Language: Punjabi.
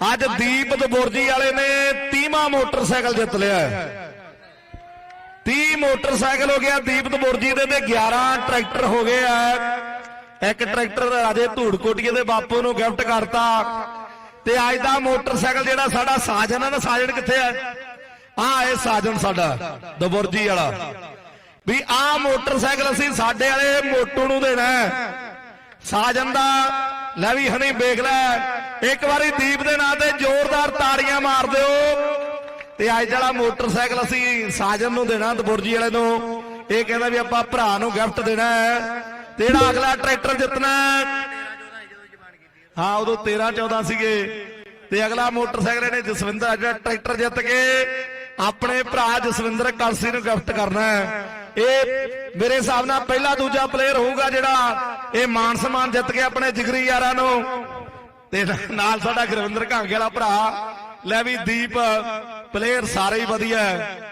ਅੱਜ ਦੀਪ ਦਬੁਰਜੀ ਵਾਲੇ ਨੇ 30ਵਾਂ ਮੋਟਰਸਾਈਕਲ ਜਿੱਤ ਲਿਆ। ਹੈ 30 ਮੋਟਰਸਾਈਕਲ ਹੋ ਗਿਆ ਦੀਪ ਦਬੁਰਜੀ ਦੇ ਤੇ 11 ਟਰੈਕਟਰ ਹੋ ਗਏ ਆ। ਇੱਕ ਟਰੈਕਟਰ ਅਜੇ ਧੂੜਕੋਟੀਏ ਦੇ ਬਾਪੂ ਨੂੰ ਗਿਫਟ ਕਰਤਾ। ਤੇ ਅੱਜ ਦਾ ਮੋਟਰਸਾਈਕਲ ਜਿਹੜਾ ਸਾਡਾ ਸਾਜਨ ਹੈ ਨਾ ਸਾਜਨ ਕਿੱਥੇ ਆ? ਆ ਇਹ ਸਾਜਨ ਸਾਡਾ ਦਬੁਰਜੀ ਵਾਲਾ। ਵੀ ਆ ਮੋਟਰਸਾਈਕਲ ਅਸੀਂ ਸਾਡੇ ਵਾਲੇ ਮੋਟੂ ਨੂੰ ਦੇਣਾ ਹੈ। ਸਾਜਨ ਦਾ ਲੈ ਵੀ ਹਣੀ ਵੇਖ ਲੈ। ਇੱਕ ਵਾਰੀ ਦੀਪ ਦੇ ਨਾਂ ਤੇ ਜ਼ੋਰਦਾਰ ਤਾੜੀਆਂ ਮਾਰ ਦਿਓ। ਤੇ ਅੱਜ ਜਿਹੜਾ ਮੋਟਰਸਾਈਕਲ ਅਸੀਂ ਸਾਜਨ ਨੂੰ ਦੇਣਾ ਦਬੁਰਜੀ ਵਾਲੇ ਨੂੰ, ਇਹ ਕਹਿੰਦਾ ਵੀ ਆਪਾਂ ਭਰਾ ਨੂੰ ਗਿਫਟ ਦੇਣਾ ਹੈ। ਤੇ ਜਿਹੜਾ ਅਗਲਾ ਟਰੈਕਟਰ ਜਿੱਤਣਾ ਹਾਂ। ਉਦੋਂ 13 14 ਸੀਗੇ। ਤੇ ਅਗਲਾ ਮੋਟਰਸਾਈਕਲ ਇਹਨੇ ਜਸਵਿੰਦਰ ਜਿਹੜਾ ਟਰੈਕਟਰ ਜਿੱਤ ਕੇ ਆਪਣੇ ਭਰਾ ਜਸਵਿੰਦਰ ਕਲਸੀ ਨੂੰ ਗਿਫਟ ਕਰਨਾ ਹੈ। ਇਹ ਮੇਰੇ ਹਿਸਾਬ ਨਾਲ ਪਹਿਲਾ ਦੂਜਾ ਪਲੇਅਰ ਹੋਊਗਾ ਜਿਹੜਾ ਇਹ ਮਾਨ ਸਨਮਾਨ ਜਿੱਤ ਕੇ ਆਪਣੇ ਜਿਗਰੀ ਯਾਰਾਂ ਨੂੰ ਤੇ ਨਾਲ ਸਾਡਾ ਗੁਰਵਿੰਦਰ ਘਾਂਗੇ ਵਾਲਾ ਭਰਾ। ਲੈ ਵੀ ਦੀਪ ਪਲੇਅਰ ਸਾਰੇ ਹੀ ਵਧੀਆ। ਹੈ